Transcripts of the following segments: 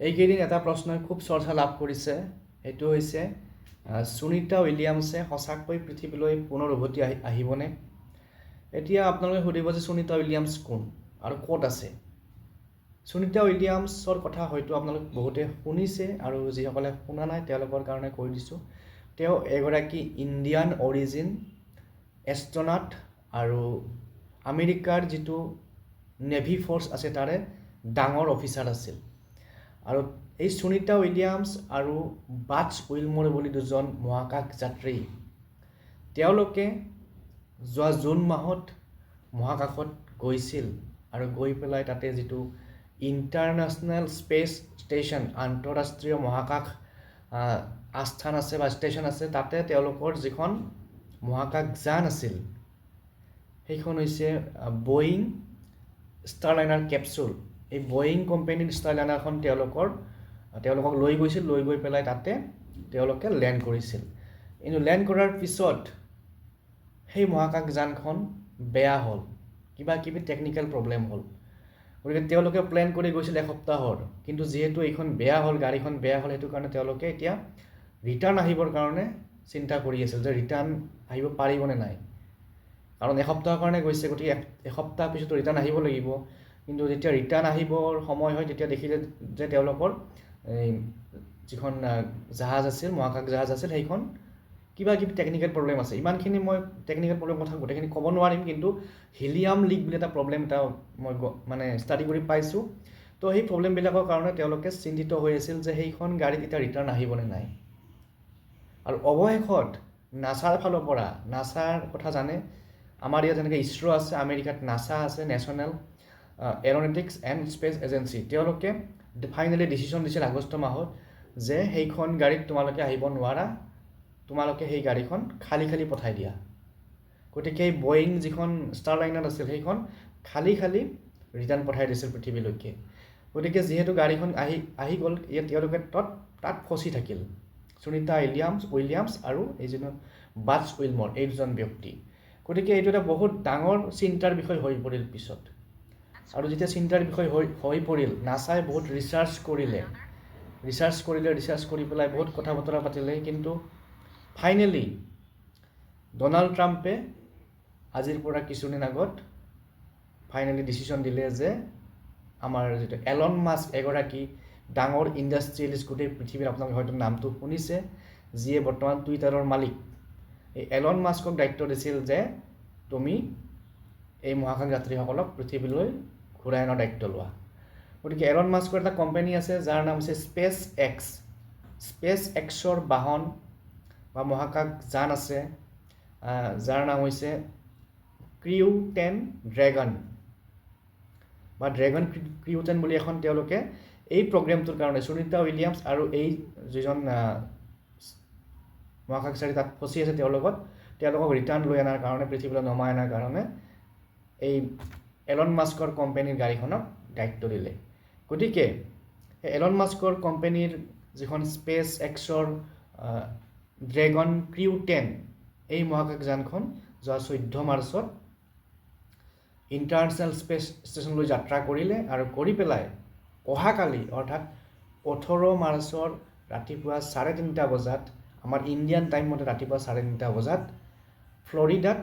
এইকেইদিন এটা প্ৰশ্নই খুব চৰ্চা লাভ কৰিছে। সেইটো হৈছে সুনীতা উইলিয়ামছে সঁচাকৈ পৃথিৱীলৈ পুনৰ উভতি আহি, আহিবনে? এতিয়া আপোনালোকে সুধিব যে সুনীতা উইলিয়ামছ কোন আৰু ক'ত আছে? সুনীতা উইলিয়ামছৰ কথা হয়তো আপোনালোক বহুতে শুনিছে আৰু যিসকলে শুনা নাই তেওঁলোকৰ কাৰণে কৈ দিছোঁ। তেওঁ এগৰাকী ইণ্ডিয়ান অৰিজিন, এষ্ট্ৰনাট আৰু আমেৰিকাৰ যিটো নেভি ফ'ৰ্চ আছে তাৰে ডাঙৰ অফিচাৰ আছিল। আৰু এই সুনীতা উইলিয়ামছ আৰু বাটছ উইলমৰ বুলি দুজন মহাকাশ যাত্ৰী। তেওঁলোকে যোৱা জুন মাহত মহাকাশত গৈছিল আৰু গৈ পেলাই তাতে যিটো ইণ্টাৰনেশ্যনেল স্পেচ ষ্টেচন, আন্তঃৰাষ্ট্ৰীয় মহাকাশ আস্থান আছে বা ষ্টেচন আছে, তাতে তেওঁলোকৰ যিখন মহাকাশযান আছিল, সেইখন হৈছে বয়িং ষ্টাৰলাইনাৰ কেপচুল। এই বয়িং কোম্পানীৰ ষ্টাৰলাইনাৰখন তেওঁলোকৰ, তেওঁলোকক লৈ গৈছিল, লৈ গৈ পেলাই তাতে তেওঁলোকে লেণ্ড কৰিছিল। কিন্তু লেণ্ড কৰাৰ পিছত সেই মহাকাশযানখন বেয়া হ'ল। কিবা কিবি টেকনিকেল প্ৰব্লেম হ'ল। গতিকে তেওঁলোকে প্লেন কৰি গৈছিল এসপ্তাহৰ। কিন্তু যিহেতু এইখন বেয়া হ'ল, গাড়ীখন বেয়া হ'ল, সেইটো কাৰণে তেওঁলোকে এতিয়া ৰিটাৰ্ণ আহিবৰ কাৰণে চিন্তা কৰি আছিল যে ৰিটাৰ্ণ আহিব পাৰিবনে নাই। কাৰণ এসপ্তাহৰ কাৰণে গৈছে, গতিকে এসপ্তাহ পিছতো ৰিটাৰ্ণ আহিব লাগিব। কিন্তু যেতিয়া ৰিটাৰ্ণ আহিবৰ সময় হয়, তেতিয়া দেখিলে যে তেওঁলোকৰ এই যিখন জাহাজ আছিল, মহাকাশ জাহাজ আছিল, সেইখন কিবা কিবি টেকনিকেল প্ৰব্লেম আছে। ইমানখিনি মই টেকনিকেল প্ৰব্লেম কথা গোটেইখিনি ক'ব নোৱাৰিম, কিন্তু হিলিয়াম লিক বুলি এটা প্ৰব্লেম এটা মই মানে ষ্টাডি কৰি পাইছোঁ। তো সেই প্ৰব্লেমবিলাকৰ কাৰণে তেওঁলোকে চিন্তিত হৈ আছিল যে সেইখন গাড়ীত এতিয়া ৰিটাৰ্ণ আহিবনে নাই। আৰু অৱশেষত নাছাৰ ফালৰ পৰা, নাছাৰ কথা জানে, আমাৰ ইয়াত যেনেকৈ ইছৰ' আছে, আমেৰিকাত নাছা আছে national aeronautics and space agency তেওঁলোকে ফাইনেলি ডিচিশ্যন দিছিল আগষ্ট মাহত যে সেইখন গাড়ীত তোমালোকে আহিব নোৱাৰা তোমালোকে সেই গাড়ীখন খালী খালী পঠাই দিয়া। গতিকে এই বয়িং যিখন ষ্টাৰলাইনাৰ আছিল সেইখন খালী খালী ৰিটাৰ্ণ পঠাই দিছিল পৃথিৱীলৈকে। গতিকে যিহেতু গাড়ীখন আহি আহি গ'ল ইয়াত তেওঁলোকে তত তাত ফচি থাকিল। সুনীতা উইলিয়ামছ উইলিয়ামছ আৰু এইজন বাটছ উইলমৰ এই দুজন ব্যক্তি। গতিকে এইটো এটা বহুত ডাঙৰ চিন্তাৰ বিষয় হৈ পৰিল পিছত। আৰু যেতিয়া চিন্তাৰ বিষয় হৈ হৈ পৰিল নাছাই বহুত ৰিচাৰ্চ কৰিলে। ৰিচাৰ্চ কৰিলে ৰিচাৰ্চ কৰি পেলাই বহুত কথা বতৰা পাতিলে, কিন্তু ফাইনেলি ডনাল্ড ট্ৰাম্পে আজিৰ পৰা কিছুদিন আগত ফাইনেলি ডিচিশ্যন দিলে যে আমাৰ যিটো এলন মাস্ক এগৰাকী ডাঙৰ ইণ্ডাষ্ট্ৰিয়েলিষ্ট গোটেই পৃথিৱীৰ আপোনালোকে হয়তো নামটো শুনিছে, যিয়ে বৰ্তমান টুইটাৰৰ মালিক। এই এলন মাস্কক দায়িত্ব দিছিল যে তুমি এই মহাকাশ যাত্ৰীসকলক পৃথিৱীলৈ ঘূৰাই অনাৰ দায়িত্ব লোৱা। গতিকে এলন মাস্কৰ এটা কোম্পানী আছে, যাৰ নাম হৈছে স্পেচ এক্স স্পেচ এক্সৰ বাহন বা মহাকাশ যান আছে যাৰ নাম হৈছে ক্ৰিউ টেন ড্ৰেগন বা ড্ৰেগন ক্ৰিউ টেন বুলি এখন তেওঁলোকে এই প্ৰগ্ৰেমটোৰ কাৰণে সুনীতা উইলিয়ামছ আৰু এই যিজন মহাকাশচাৰী তাত ফচি আছে, তেওঁৰ লগত, তেওঁলোকক ৰিটাৰ্ণ লৈ অনাৰ কাৰণে, পৃথিৱীলৈ নমাই অনাৰ কাৰণে এই এলন মাস্কৰ কোম্পানীৰ গাড়ীখনক দায়িত্ব দিলে। গতিকে এলন মাস্কৰ কোম্পানীৰ যিখন স্পেচ এক্সৰ ড্ৰেগন ক্ৰিউ টেন এই মহাকাশযানখন যোৱা চৈধ্য মাৰ্চত ইণ্টাৰনেশ্যনেল স্পেচ ষ্টেচনলৈ যাত্ৰা কৰিলে আৰু কৰি পেলাই অহাকালি, অৰ্থাৎ ওঠৰ মাৰ্চৰ ৰাতিপুৱা চাৰে তিনিটা বজাত, আমাৰ ইণ্ডিয়ান টাইম মতে ৰাতিপুৱা চাৰে তিনিটা বজাত, ফ্লৰিডাত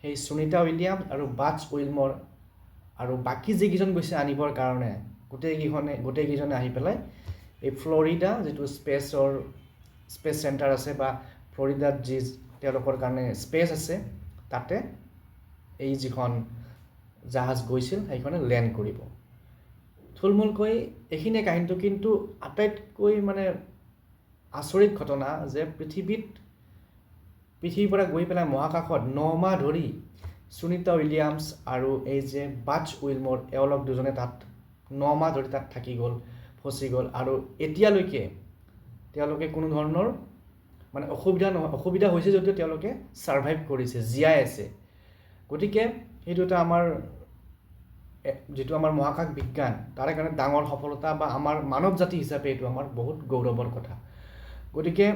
সেই সুনীতা উইলিয়াম আৰু বাটছ উইলমৰ আৰু বাকী যিকেইজন গৈছে আনিবৰ কাৰণে, গোটেইকেইখনে, গোটেইকেইজনে আহি পেলাই এই ফ্লৰিডা যিটো স্পেচৰ, স্পেচ চেণ্টাৰ আছে বা ফ্লৰিডাত যি তেওঁলোকৰ কাৰণে স্পেচ আছে, তাতে এই যিখন জাহাজ গৈছিল, সেইখনে লেণ্ড কৰিব। থুলমূলকৈ এইখিনিয়ে কাহিনীটো, কিন্তু আটাইতকৈ মানে আচৰিত ঘটনা যে পৃথিৱীত, পৃথিৱীৰ পৰা গৈ পেলাই মহাকাশত ন মাহ ধৰি সুনীতা উইলিয়ামছ আৰু এই যে বাটছ উইলমৰ, এওঁলোক দুজনে তাত ন মাহ ধৰি তাত থাকি গ'ল, ফচি গ'ল আৰু এতিয়ালৈকে তেওঁলোকে কোনো ধৰণৰ মানে অসুবিধা নহয়, অসুবিধা হৈছে যদিও তেওঁলোকে ছাৰ্ভাইভ কৰিছে, জীয়াই আছে। গতিকে সেইটো এটা আমাৰ যিটো আমাৰ মহাকাশ বিজ্ঞান, তাৰে কাৰণে ডাঙৰ সফলতা বা আমাৰ মানৱ জাতি হিচাপে এইটো আমাৰ বহুত গৌৰৱৰ কথা। গতিকে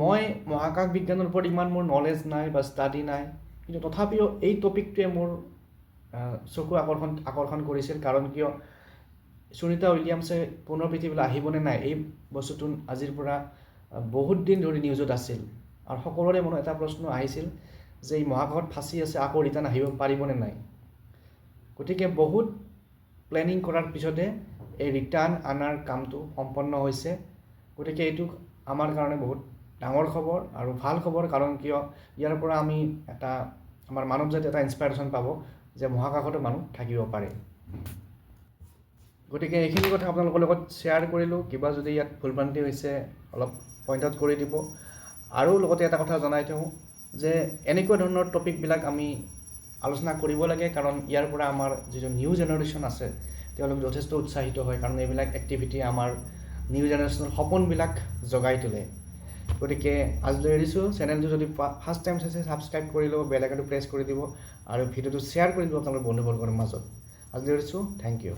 মই মহাকাশ বিজ্ঞানৰ ওপৰত ইমান মোৰ নলেজ নাই বা ষ্টাডি নাই। কিন্তু তথাপিও এই টপিকটোৱে মোৰ চকু আকৰ্ষণ আকৰ্ষণ কৰিছিল। কাৰণ কিয়, সুনিতা উইলিয়ামছে পুনৰ পৃথিৱীলৈ আহিবনে নাই, এই বস্তুটো আজিৰ পৰা বহুত দিন ধৰি নিউজত আছিল। আৰু সকলোৰে মনত এটা প্ৰশ্ন আহিছিল যে এই মহাকাশত ফাঁচি আছে, আকৌ ৰিটাৰ্ণ আহিব পাৰিবনে নাই? গতিকে বহুত প্লেনিং কৰাৰ পিছতে এই ৰিটাৰ্ণ অনাৰ কামটো সম্পন্ন হৈছে। গতিকে এইটো আমাৰ কাৰণে বহুত ডাঙৰ খবৰ আৰু ভালো খবৰ। কাৰণ কিয়, ইয়াৰ পৰা আমি এটা আমাৰ মানৱ জাতি এটা ইনস্পাইৰেশ্যন পাব যে মহাকাশতো মানুহ থাকিব পাৰে। গতিকে এইখিনি কথা আপোনালোকৰ লগত শ্বেয়াৰ কৰিলোঁ। কিবা যদি ইয়াত ভুলভ্ৰান্তি হৈছে, অলপ পইণ্ট আউট কৰি দিব। আৰু লগতে এটা কথা জনাই থওঁ যে এনেকুৱা ধৰণৰ টপিকবিলাক আমি আলোচনা কৰিব লাগে কাৰণ ইয়াৰ পৰা আমাৰ যিটো নিউ জেনেৰেশ্যন আছে, তেওঁলোক যথেষ্ট উৎসাহিত হয়। কাৰণ এইবিলাক এক্টিভিটি আমাৰ নিউ জেনেৰেশ্যনৰ সপোনবিলাক জগাই তোলে। গতিকে আজিলৈ এৰিছোঁ। চেনেলটো যদি ফাৰ্ষ্ট টাইম চাইছে ছাবস্ক্ৰাইব কৰি ল'ব বেল আইকনটো প্ৰেছ কৰি দিব, আৰু ভিডিঅ'টো শ্বেয়াৰ কৰি দিব আপোনালোকৰ বন্ধুবৰ্গৰ মাজত। আজিলৈ এৰিছোঁ। Thank you